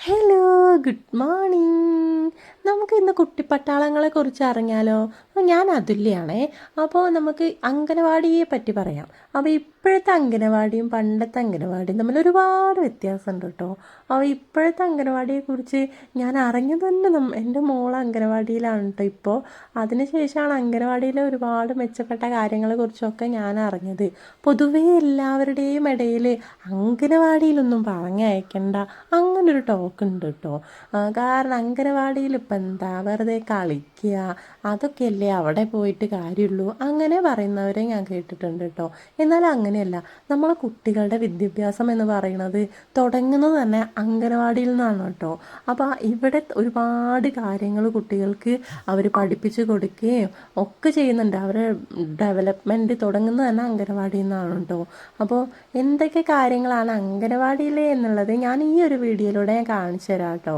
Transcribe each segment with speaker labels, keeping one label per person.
Speaker 1: Hello good morning നമുക്ക് ഇന്ന് കുട്ടിപ്പട്ടാളങ്ങളെ കുറിച്ച് അറിഞ്ഞാലോ? ഞാൻ അതുല്യാണേ. അപ്പോൾ നമുക്ക് അംഗനവാടിയെ പറ്റി പറയാം. അപ്പോൾ ഇപ്പോഴത്തെ അംഗനവാടിയും പണ്ടത്തെ അംഗനവാടിയും തമ്മിൽ ഒരുപാട് വ്യത്യാസമുണ്ട് കേട്ടോ. അപ്പോൾ ഇപ്പോഴത്തെ അംഗനവാടിയെക്കുറിച്ച് ഞാൻ അറിഞ്ഞത് തന്നെ എന്റെ മോൾ അംഗനവാടിയിലാണ് കേട്ടോ ഇപ്പോൾ. അതിനുശേഷമാണ് അംഗനവാടിയിലെ ഒരുപാട് മെച്ചപ്പെട്ട കാര്യങ്ങളെക്കുറിച്ചൊക്കെ ഞാൻ അറിഞ്ഞത്. പൊതുവേ എല്ലാവരുടെയും ഇടയിൽ അംഗനവാടിയിലൊന്നും പറഞ്ഞയക്കണ്ട. അങ്ങനൊരു ടോക്ക് ഉണ്ട് കേട്ടോ. കാരണം അംഗനവാടിയിൽ ഇപ്പം എന്താ? വെറുതെ കളിക്കുക അതൊക്കെയല്ലേ അവിടെ പോയിട്ട് കാര്യമുള്ളൂ അങ്ങനെ പറയുന്നവരെ ഞാൻ കേട്ടിട്ടുണ്ട് കേട്ടോ എന്നാൽ അങ്ങനെയല്ല. നമ്മളെ കുട്ടികളുടെ വിദ്യാഭ്യാസം എന്ന് പറയുന്നത് തുടങ്ങുന്നത് തന്നെ അംഗനവാടിയിൽ നിന്നാണ് കേട്ടോ അപ്പോൾ ഇവിടെ ഒരുപാട് കാര്യങ്ങൾ കുട്ടികൾക്ക് അവർ പഠിപ്പിച്ചു കൊടുക്കുകയും ഒക്കെ ചെയ്യുന്നുണ്ട്. അവരെ ഡെവലപ്മെന്റ് തുടങ്ങുന്നത് തന്നെ അംഗനവാടിയിൽ നിന്നാണ് കേട്ടോ അപ്പോൾ എന്തൊക്കെ കാര്യങ്ങളാണ് അംഗനവാടിയിലെ എന്നുള്ളത് ഞാൻ ഈ ഒരു വീഡിയോയിലൂടെ ഞാൻ കാണിച്ചു തരാം കേട്ടോ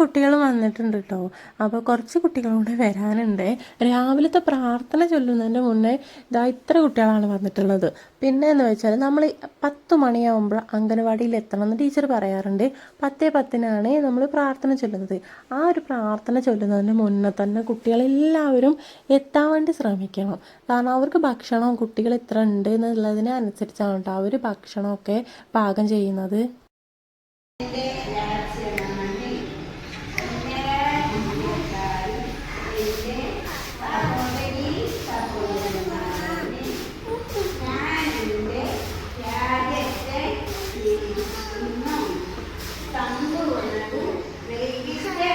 Speaker 1: കുട്ടികളും വന്നിട്ടുണ്ട് കേട്ടോ അപ്പോൾ കുറച്ച് കുട്ടികൾ കൂടെ വരാനുണ്ട്. രാവിലത്തെ പ്രാർത്ഥന ചൊല്ലുന്നതിന്റെ മുന്നേ ഇതാ ഇത്ര കുട്ടികളാണ് വന്നിട്ടുള്ളത്. പിന്നെ എന്ന് വെച്ചാൽ നമ്മൾ പത്ത് മണിയാവുമ്പോൾ അംഗനവാടിയിൽ എത്തണം എന്ന് ടീച്ചർ പറയാറുണ്ട്. പത്തേ പത്തിനാണ് നമ്മൾ പ്രാർത്ഥന ചൊല്ലുന്നത്. ആ ഒരു പ്രാർത്ഥന ചൊല്ലുന്നതിന് മുന്നേ തന്നെ കുട്ടികളെല്ലാവരും എത്താൻ വേണ്ടി ശ്രമിക്കണം. കാരണം അവർക്ക് ഭക്ഷണം കുട്ടികൾ എത്ര ഉണ്ട് എന്നുള്ളതിനനുസരിച്ചാണ് കേട്ടോ അവർ ഭക്ഷണമൊക്കെ പാകം ചെയ്യുന്നത്.
Speaker 2: తంబులను వెలిగిస్తే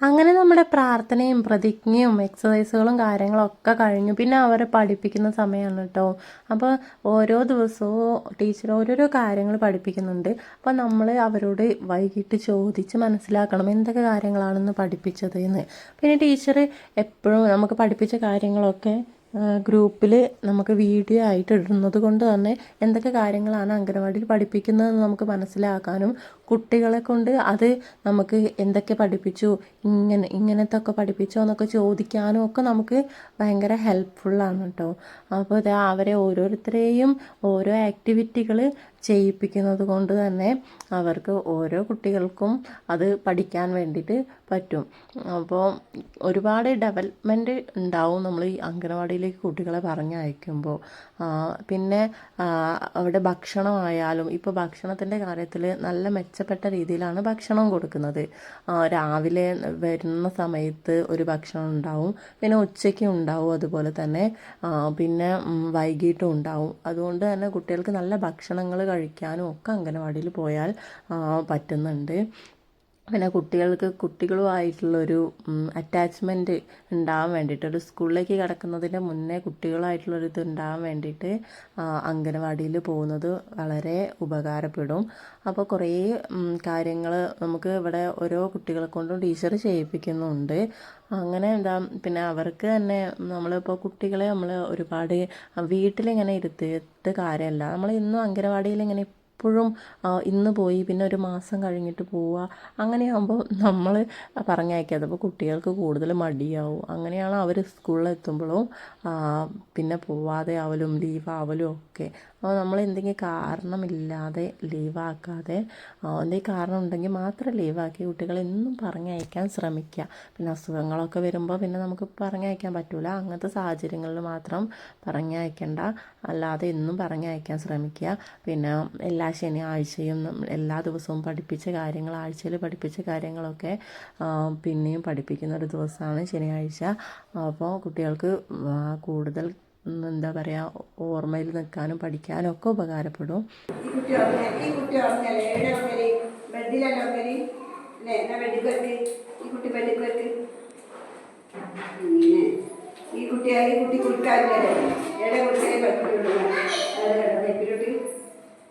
Speaker 1: അങ്ങനെ നമ്മുടെ പ്രാർത്ഥനയും പ്രതിജ്ഞയും എക്സസൈസുകളും കാര്യങ്ങളും ഒക്കെ കഴിഞ്ഞു. പിന്നെ അവരെ പഠിപ്പിക്കുന്ന സമയമാണ് കേട്ടോ അപ്പോൾ ഓരോ ദിവസവും ടീച്ചർ ഓരോരോ കാര്യങ്ങൾ പഠിപ്പിക്കുന്നുണ്ട്. അപ്പോൾ നമ്മൾ അവരോട് വൈകിട്ട് ചോദിച്ച് മനസ്സിലാക്കണം എന്തൊക്കെ കാര്യങ്ങളാണെന്ന് പഠിപ്പിച്ചത് എന്ന് പിന്നെ ടീച്ചർ എപ്പോഴും നമുക്ക് പഠിപ്പിച്ച കാര്യങ്ങളൊക്കെ ഗ്രൂപ്പിൽ നമുക്ക് വീഡിയോ ആയിട്ട് ഇടുന്നത് കൊണ്ട് തന്നെ എന്തൊക്കെ കാര്യങ്ങളാണ് അംഗനവാടിയിൽ പഠിപ്പിക്കുന്നതെന്ന് നമുക്ക് മനസ്സിലാക്കാനും കുട്ടികളെ കൊണ്ട് അത് നമുക്ക് എന്തൊക്കെ പഠിപ്പിച്ചു ഇങ്ങനെ ഇങ്ങനത്തെ ഒക്കെ പഠിപ്പിച്ചോ എന്നൊക്കെ ചോദിക്കാനും ഒക്കെ നമുക്ക് ഭയങ്കര ഹെൽപ്ഫുള്ളാണ് കേട്ടോ അപ്പോൾ ഇത് അവരെ ഓരോരുത്തരെയും ഓരോ ആക്ടിവിറ്റികൾ ചെയ്യിപ്പിക്കുന്നത് കൊണ്ട് തന്നെ അവർക്ക് ഓരോ കുട്ടികൾക്കും അത് പഠിക്കാൻ വേണ്ടിയിട്ട് പറ്റും. അപ്പോൾ ഒരുപാട് ഡെവലപ്മെന്റ് ഉണ്ടാവും നമ്മൾ ഈ അംഗനവാടിയിലേക്ക് കുട്ടികളെ പറഞ്ഞയക്കുമ്പോൾ പിന്നെ അവിടെ ഭക്ഷണമായാലും ഇപ്പോൾ ഭക്ഷണത്തിന്റെ കാര്യത്തിൽ നല്ല മെച്ചപ്പെട്ട രീതിയിലാണ് ഭക്ഷണം കൊടുക്കുന്നത്. രാവിലെ വരുന്ന സമയത്ത് ഒരു ഭക്ഷണം ഉണ്ടാവും പിന്നെ ഉച്ചയ്ക്ക് ഉണ്ടാവും അതുപോലെ തന്നെ പിന്നെ വൈകിട്ടും ഉണ്ടാവും. അതുകൊണ്ട് തന്നെ കുട്ടികൾക്ക് നല്ല ഭക്ഷണങ്ങൾ കഴിക്കാനും ഒക്കെ അംഗനവാടിയിൽ പോയാൽ പറ്റുന്നുണ്ട്. പിന്നെ കുട്ടികൾക്ക് കുട്ടികളുമായിട്ടുള്ളൊരു അറ്റാച്ച്മെന്റ് ഉണ്ടാവാൻ വേണ്ടിയിട്ട് ഒരു സ്കൂളിലേക്ക് കിടക്കുന്നതിന് മുന്നേ കുട്ടികളായിട്ടുള്ളൊരു ഇത് ഉണ്ടാവാൻ വേണ്ടിയിട്ട് അംഗനവാടിയിൽ പോകുന്നത് വളരെ ഉപകാരപ്പെടും. അപ്പോൾ കുറേ കാര്യങ്ങൾ നമുക്ക് ഇവിടെ ഓരോ കുട്ടികളെ കൊണ്ടും ടീച്ചർ ചെയ്യിപ്പിക്കുന്നുണ്ട്. അങ്ങനെ എന്താ പിന്നെ അവർക്ക് തന്നെ നമ്മളിപ്പോൾ കുട്ടികളെ നമ്മൾ ഒരുപാട് വീട്ടിലിങ്ങനെ ഇരുത്തിയിട്ട് കാര്യമല്ല നമ്മൾ ഇന്നും അംഗനവാടിയിൽ ഇങ്ങനെ എപ്പോഴും ഇന്ന് പോയി പിന്നെ ഒരു മാസം കഴിഞ്ഞിട്ട് പോവുക അങ്ങനെയാകുമ്പോൾ നമ്മൾ പറഞ്ഞയക്കാതെ അപ്പോൾ കുട്ടികൾക്ക് കൂടുതൽ മടിയാവും. അങ്ങനെയാണ് അവർ ആ, പിന്നെ പോവാതെ ആവലും ലീവ് ആവലും ഒക്കെ. അപ്പോൾ നമ്മൾ എന്തെങ്കിലും കാരണമില്ലാതെ ലീവാക്കാതെ എന്തെങ്കിലും കാരണം ഉണ്ടെങ്കിൽ മാത്രം ലീവാക്കി കുട്ടികളെ എന്നും പറഞ്ഞയക്കാൻ ശ്രമിക്കുക പിന്നെ അസുഖങ്ങളൊക്കെ വരുമ്പോൾ പിന്നെ നമുക്ക് പറഞ്ഞയക്കാൻ പറ്റില്ല അങ്ങനത്തെ സാഹചര്യങ്ങളിൽ മാത്രം പറഞ്ഞയക്കേണ്ട. അല്ലാതെ എന്നും പറഞ്ഞയക്കാൻ ശ്രമിക്കുക പിന്നെ എല്ലാ ശനിയാഴ്ചയും നമ്മൾ എല്ലാ ദിവസവും പഠിപ്പിച്ച കാര്യങ്ങൾ ആഴ്ചയിൽ പഠിപ്പിച്ച കാര്യങ്ങളൊക്കെ പിന്നെയും പഠിപ്പിക്കുന്ന ഒരു ദിവസമാണ് ശനിയാഴ്ച. അപ്പോൾ കുട്ടികൾക്ക് കൂടുതൽ എന്താ പറയുക ഓർമ്മയിൽ നിൽക്കാനും പഠിക്കാനും ഒക്കെ ഉപകാരപ്പെടും.
Speaker 3: ഈ കുട്ടി ഉറങ്ങ ഈ കുട്ടി കുട്ടിക്കാരി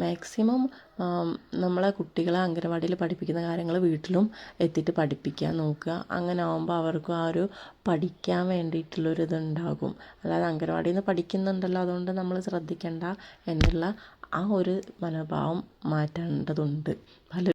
Speaker 1: Maximum നമ്മളെ കുട്ടികളെ അംഗനവാടിയിൽ പഠിപ്പിക്കുന്ന കാര്യങ്ങൾ വീട്ടിലും എത്തിയിട്ട് പഠിപ്പിക്കാൻ നോക്കുക. അങ്ങനെ ആകുമ്പോൾ അവർക്കും ആ ഒരു പഠിക്കാൻ വേണ്ടിയിട്ടുള്ളൊരു ഇതുണ്ടാകും. അല്ലാതെ അംഗനവാടിയിൽ നിന്ന് പഠിക്കുന്നുണ്ടല്ലോ അതുകൊണ്ട് നമ്മൾ ശ്രദ്ധിക്കേണ്ട എന്നുള്ള ആ ഒരു മനോഭാവം മാറ്റേണ്ടതുണ്ട്. പല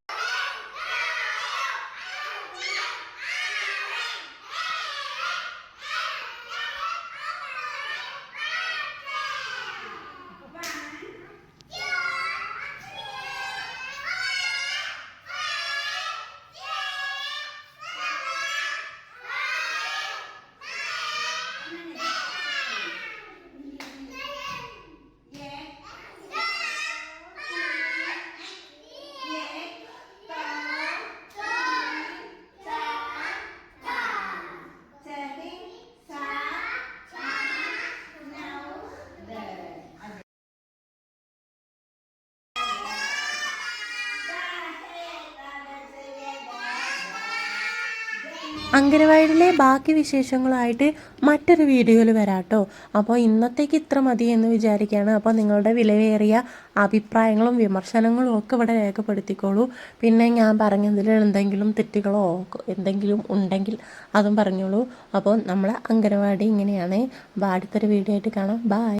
Speaker 1: അംഗനവാടിയിലെ ബാക്കി വിശേഷങ്ങളുമായിട്ട് മറ്റൊരു വീഡിയോയിൽ വരാട്ടോ. അപ്പോൾ ഇന്നത്തേക്ക് ഇത്ര മതി എന്ന് വിചാരിക്കുകയാണ്. അപ്പോൾ നിങ്ങളുടെ വിലയേറിയ അഭിപ്രായങ്ങളും വിമർശനങ്ങളും ഒക്കെ ഇവിടെ രേഖപ്പെടുത്തിക്കോളൂ. പിന്നെ ഞാൻ പറഞ്ഞതിൽ എന്തെങ്കിലും തെറ്റുകളോ എന്തെങ്കിലും ഉണ്ടെങ്കിൽ അതും പറഞ്ഞോളൂ. അപ്പോൾ നമ്മൾ അംഗനവാടി ഇങ്ങനെയാണ്. അപ്പോൾ അടുത്തൊരു വീഡിയോ ആയിട്ട് കാണാം. ബായ്